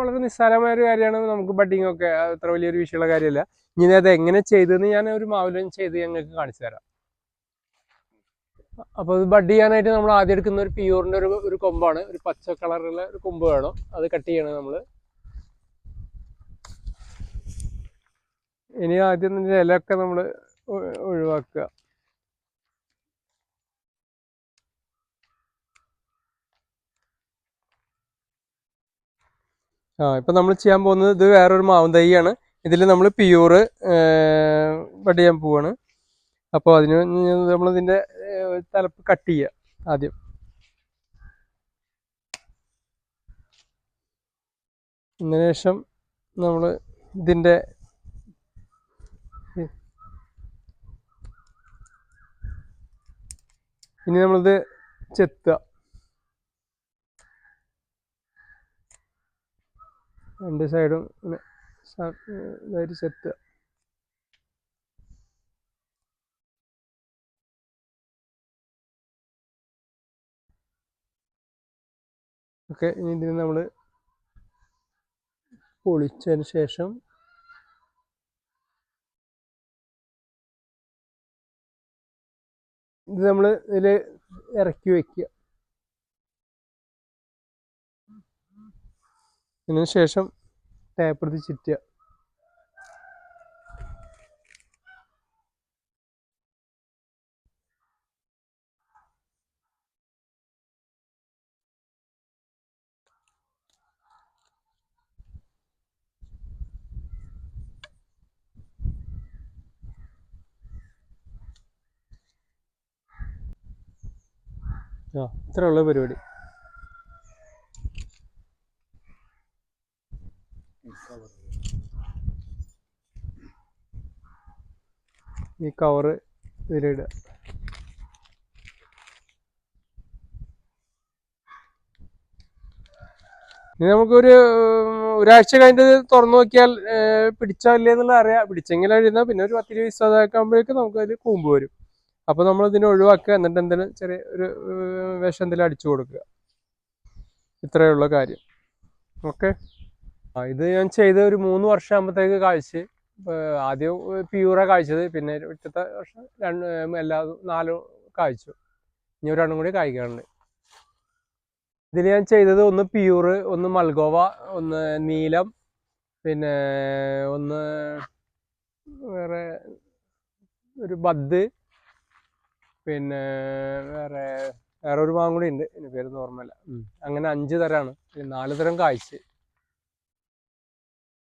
വളരെ നിസ്സാരമായ ഒരു കാര്യമാണ്. നമുക്ക് ബഡിങ് ഒക്കെ അത്ര വലിയൊരു വിഷയമുള്ള കാര്യമല്ല. ഇനി അത് എങ്ങനെ ചെയ്തതെന്ന് ഞാൻ ഒരു മാവുലം ചെയ്ത് ഞങ്ങൾക്ക് കാണിച്ചു തരാം. അപ്പോൾ ഇത് ബഡ് ചെയ്യാനായിട്ട് നമ്മൾ ആദ്യം എടുക്കുന്ന ഒരു പ്യൂറിന്റെ ഒരു ഒരു കൊമ്പാണ്. ഒരു പച്ച കളറുള്ള ഒരു കൊമ്പ് വേണം. അത് കട്ട് ചെയ്യണം നമ്മൾ ഇനി ആദ്യം ഇലയൊക്കെ നമ്മൾ ഒഴിവാക്കുക. ആ ഇപ്പം നമ്മൾ ചെയ്യാൻ പോകുന്നത് ഇത് വേറൊരു മാവും തൈയാണ്. ഇതിൽ നമ്മൾ പ്യൂറ് ബഡ് ചെയ്യാൻ പോവാണ്. അപ്പോൾ അതിന് നമ്മൾ ഇതിന്റെ തലപ്പ് കട്ട് ചെയ്യുക ആദ്യം. അതിനുശേഷം നമ്മൾ ഇതിന്റെ ഇനി നമ്മളിത് ചെത്തുക. രണ്ട് സൈഡും ഇങ്ങനെ ഇതായിട്ട് ചെത്തുക ഓക്കെ ഇനി ഇതിന് നമ്മൾ പൊളിച്ചതിന് ശേഷം ഇത് നമ്മൾ ഇതിൽ ഇറക്കി വെക്കുക. അതിന് ശേഷം ടാപ്പ് എടുത്ത് ചുറ്റുക ഇത്രയുള്ള പരിപാടി. ഈ കവറ് ഇതിലിടുക. ഇനി നമുക്കൊരു ഒരാഴ്ച കഴിഞ്ഞിട്ട് തുറന്നു നോക്കിയാൽ പിടിച്ചാ എന്നുള്ള അറിയാം. പിടിച്ചെങ്കിൽ എഴുതുന്ന പിന്നെ ഒരു പത്തിരി വയസ്സ് ആകുമ്പോഴേക്കും നമുക്ക് അതിൽ കൂമ്പ് വരും. അപ്പോൾ നമ്മൾ ഇതിനെ ഒഴിവാക്കുക എന്നിട്ട് എന്തെങ്കിലും ചെറിയ ഒരു വിഷം എന്തെങ്കിലും അടിച്ചു കൊടുക്കുക. ഇത്രയുള്ള കാര്യം. ഓക്കെ? ഇത് ഞാൻ ചെയ്ത ഒരു മൂന്ന് വർഷം ആകുമ്പോഴത്തേക്ക് കാഴ്ച ആദ്യം പ്യൂറ കാഴ്ചത് പിന്നെ ഒറ്റത്തെ വർഷം രണ്ട് എല്ലാ നാലും കാഴ്ചു ഇനി ഒരെണ്ണം കൂടി കായ്ക്കാറുണ്ട് ഇതിൽ ഞാൻ ചെയ്തത് ഒന്ന് പ്യൂറ് ഒന്ന് മൽഗോവ ഒന്ന് നീലം പിന്നെ ഒന്ന് വേറെ ഒരു ബദ് പിന്നെ വേറെ വേറെ ഒരു മാങ്ങ കൂടി ഉണ്ട്. എന്റെ പേര് ഓർമ്മയില്ല അങ്ങനെ അഞ്ച് തരമാണ് നാല് തരം കായ്ച്ച്.